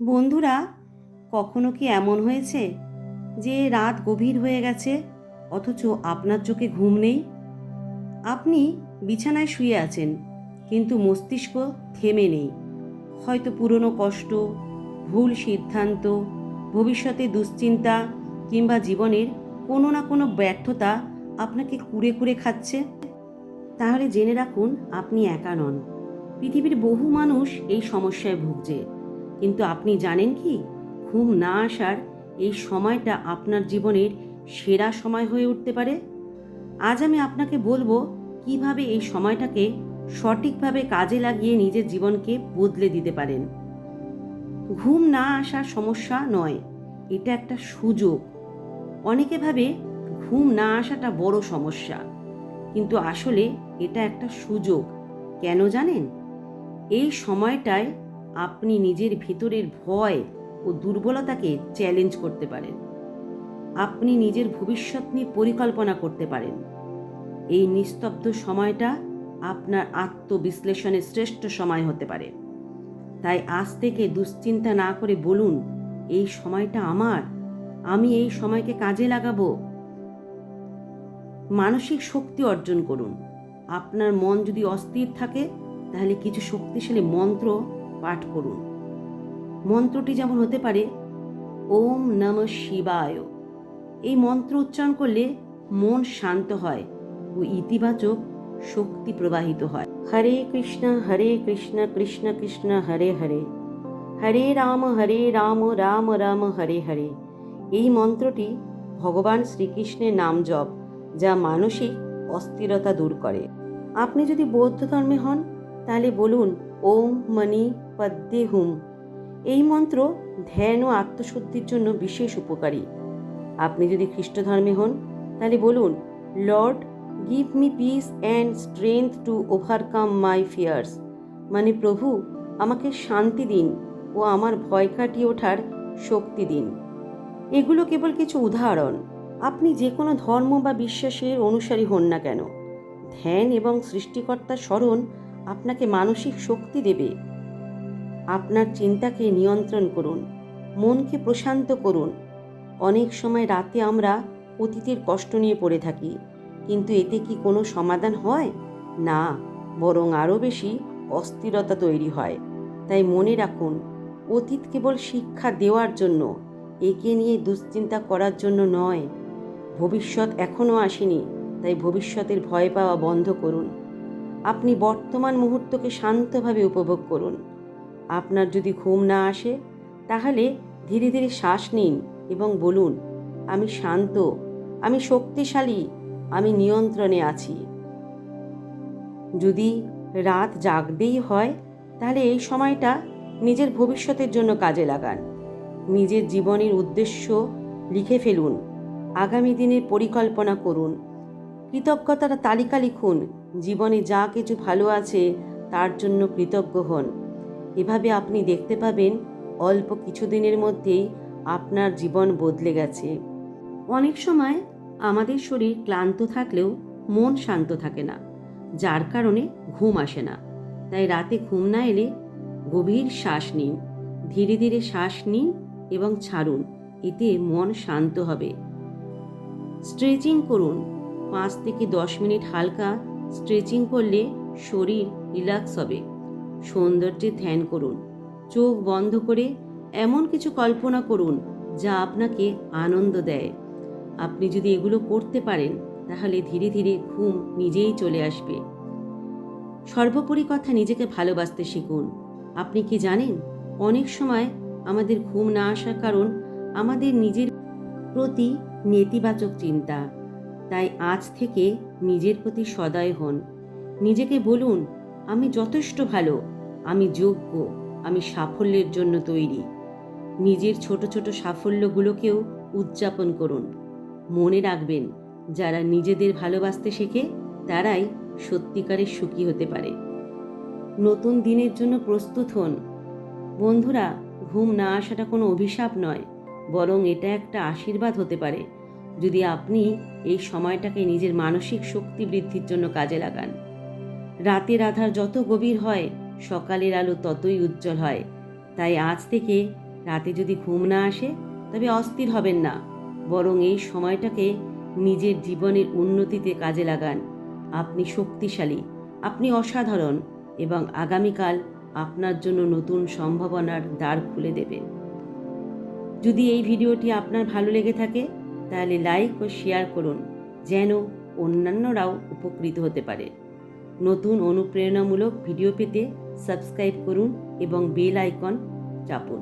বন্ধুরা, কখনো কি এমন হয়েছে যে রাত গভীর হয়ে গেছে, অথচ আপনার চোখে ঘুম নেই? আপনি বিছানায় শুয়ে আছেন, কিন্তু মস্তিষ্ক থেমে নেই। হয়তো পুরনো কষ্ট, ভুল সিদ্ধান্ত, ভবিষ্যতে দুশ্চিন্তা কিংবা জীবনের কোনো না কোনো ব্যর্থতা আপনাকে কুড়ে কুড়ে খাচ্ছে? তাহলে জেনে রাখুন, আপনি একা নন। পৃথিবীর বহু মানুষ এই সমস্যায় ভুগছে। কিন্তু আপনি জানেন কি? ঘুম না আসার এই সময়টা আপনার জীবনের সেরা সময় হয়ে উঠতে পারে। আজ আমি আপনাকে বলব কীভাবে এই সময়টাকে সঠিকভাবে কাজে লাগিয়ে নিজের জীবনকে বদলে দিতে পারেন। ঘুম না আসার সমস্যা নয়, এটা একটা সুযোগ। অনেকে ভাবে ঘুম না আসাটা বড় সমস্যা, কিন্তু আসলে এটা একটা সুযোগ। কেন জানেন? এই সময়টায় আপনি নিজের ভিতরের ভয় ও দুর্বলতাকে চ্যালেঞ্জ করতে পারেন। আপনি নিজের ভবিষ্যৎ নিয়ে পরিকল্পনা করতে পারেন। এই নিস্তব্ধ সময়টা আপনার আত্মবিশ্লেষণের শ্রেষ্ঠ সময় হতে পারে। তাই আজ থেকে দুশ্চিন্তা না করে বলুন, এই সময়টা আমার, আমি এই সময়কে কাজে লাগাবো। মানসিক শক্তি অর্জন করুন। আপনার মন যদি অস্থির থাকে, তাহলে কিছু শক্তিশালী মন্ত্র পাঠ করুন। মন্ত্রটি যেমন হতে পারে, ওম নম শিবায়। এই মন্ত্র উচ্চারণ করলে মন শান্ত হয় ও ইতিবাচক শক্তি প্রবাহিত হয়। হরে কৃষ্ণ হরে কৃষ্ণ কৃষ্ণ কৃষ্ণ, হরে হরে। হরে রাম হরে রাম রাম রাম, হরে হরে। এই মন্ত্রটি ভগবান শ্রীকৃষ্ণের নাম জপ, যা মানসিক অস্থিরতা দূর করে। আপনি যদি বৌদ্ধ ধর্মে হন, তাহলে বলুন ওম মণি পদ্মে হুম। এই মন্ত্র ধ্যান ও আত্মশুদ্ধির জন্য বিশেষ উপকারী। আপনি যদি খ্রিস্ট ধর্মে হন, তাহলে বলুন, lord, give me peace and strength to overcome my fears. মানে প্রভু, আমাকে শান্তি দিন ও আমার ভয় কাটিয়ে ওঠার শক্তি দিন। এগুলো কেবল কিছু উদাহরণ। আপনি যে কোনো ধর্ম বা বিশ্বাসের অনুসারী হন না কেন। ধ্যান এবং সৃষ্টিকর্তা স্মরণ আপনাকে মানসিক শক্তি দেবে। আপনার চিন্তাকে নিয়ন্ত্রণ করুন, মনকে প্রশান্ত করুন। অনেক সময় রাতে আমরা অতীতের কষ্ট নিয়ে পড়ে থাকি, কিন্তু এতে কি কোনো সমাধান হয়? না, বরং আরও বেশি অস্থিরতা তৈরি হয়। তাই মনে রাখুন, অতীত কেবল শিক্ষা দেওয়ার জন্য, একে নিয়ে দুশ্চিন্তা করার জন্য নয়। ভবিষ্যৎ এখনও আসেনি, তাই ভবিষ্যতের ভয় পাওয়া বন্ধ করুন। আপনি বর্তমান মুহূর্তকে শান্তভাবে উপভোগ করুন। আপনার যদি ঘুম না আসে, তাহলে ধীরে ধীরে শ্বাস নিন এবং বলুন, আমি শান্ত, আমি শক্তিশালী, আমি নিয়ন্ত্রণে আছি। যদি রাত জাগতেই হয়, তাহলে এই সময়টা নিজের ভবিষ্যতের জন্য কাজে লাগান। নিজের জীবনের উদ্দেশ্য লিখে ফেলুন। আগামী দিনের পরিকল্পনা করুন। কৃতজ্ঞতার তালিকা লিখুন, জীবনে যা কিছু ভালো আছে তার জন্য কৃতজ্ঞ হন। এভাবে আপনি দেখতে পাবেন অল্প কিছুদিনের মধ্যেই আপনার জীবন বদলে গেছে। অনেক সময় আমাদের শরীর ক্লান্ত থাকলেও মন শান্ত থাকে না, যার কারণে ঘুম আসে না। তাই রাতে ঘুম না এলে গভীর শ্বাস নিন, ধীরে ধীরে শ্বাস নিন এবং ছাড়ুন, এতে মন শান্ত হবে। স্ট্রেচিং করুন পাঁচ থেকে দশ মিনিট হালকা স্ট্রেচিং করলে শরীর রিল্যাক্স হবে। সৌন্দর্যে ধ্যান করুন। চোখ বন্ধ করে এমন কিছু কল্পনা করুন যা আপনাকে আনন্দ দেয়। আপনি যদি এগুলো করতে পারেন, তাহলে ধীরে ধীরে ঘুম নিজেই চলে আসবে। সর্বোপরি কথা নিজেকে ভালোবাসতে শিখুন। আপনি কি জানেন, অনেক সময় আমাদের ঘুম না আসার কারণ আমাদের নিজের প্রতি নেতিবাচক চিন্তা। তাই আজ থেকে নিজের প্রতি সদয় হন। নিজেকে বলুন, আমি যথেষ্ট ভালো, আমি যোগ্য, আমি সাফল্যের জন্য তৈরি। নিজের ছোট ছোট সাফল্যগুলোকেও উদযাপন করুন। মনে রাখবেন, যারা নিজেদের ভালোবাসতে শেখে, তারাই সত্যিকারের সুখী হতে পারে। নতুন দিনের জন্য প্রস্তুত হন। বন্ধুরা, ঘুম না আসাটা কোনো অভিশাপ নয়, বরং এটা একটা আশীর্বাদ হতে পারে। যদি আপনি এই সময়টাকে নিজের মানসিক শক্তি বৃদ্ধির জন্য কাজে লাগান। রাতের আধার যত গভীর হয়, সকালের আলো ততই উজ্জ্বল হয়। তাই আজ থেকে রাতে যদি ঘুম না আসে, তবে অস্থির হবেন না। বরং এই সময়টাকে নিজের জীবনের উন্নতিতে কাজে লাগান। আপনি শক্তিশালী, আপনি অসাধারণ এবং আগামীকাল আপনার জন্য নতুন সম্ভাবনার দ্বার খুলে দেবে। যদি এই ভিডিওটি আপনার ভালো লেগে থাকে তাহলে লাইক ও শেয়ার করুন, যেন অন্যান্যরাও উপকৃত হতে পারে। নতুন অনুপ্রেরণামূলক ভিডিও পেতে সাবস্ক্রাইব করুন এবং বেল আইকন চাপুন।